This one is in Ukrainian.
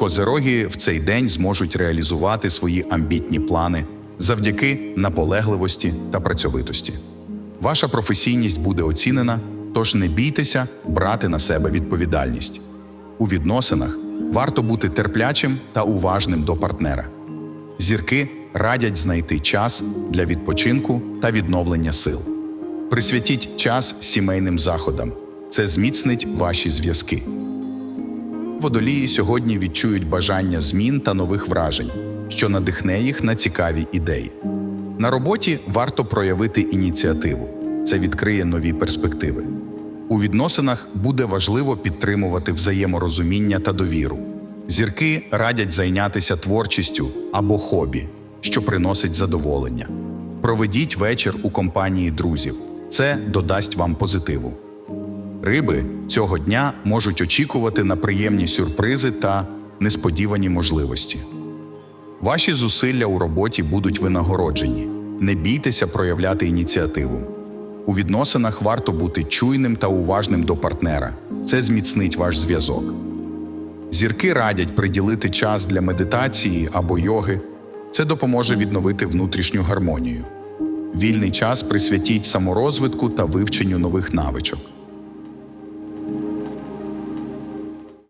Козероги в цей день зможуть реалізувати свої амбітні плани завдяки наполегливості та працьовитості. Ваша професійність буде оцінена, тож не бійтеся брати на себе відповідальність. У відносинах варто бути терплячим та уважним до партнера. Зірки радять знайти час для відпочинку та відновлення сил. Присвятіть час сімейним заходам. Це зміцнить ваші зв'язки. Водолії сьогодні відчують бажання змін та нових вражень, що надихне їх на цікаві ідеї. На роботі варто проявити ініціативу. Це відкриє нові перспективи. У відносинах буде важливо підтримувати взаєморозуміння та довіру. Зірки радять зайнятися творчістю або хобі, що приносить задоволення. Проведіть вечір у компанії друзів. Це додасть вам позитиву. Риби цього дня можуть очікувати на приємні сюрпризи та несподівані можливості. Ваші зусилля у роботі будуть винагороджені. Не бійтеся проявляти ініціативу. У відносинах варто бути чуйним та уважним до партнера. Це зміцнить ваш зв'язок. Зірки радять приділити час для медитації або йоги. Це допоможе відновити внутрішню гармонію. Вільний час присвятіть саморозвитку та вивченню нових навичок.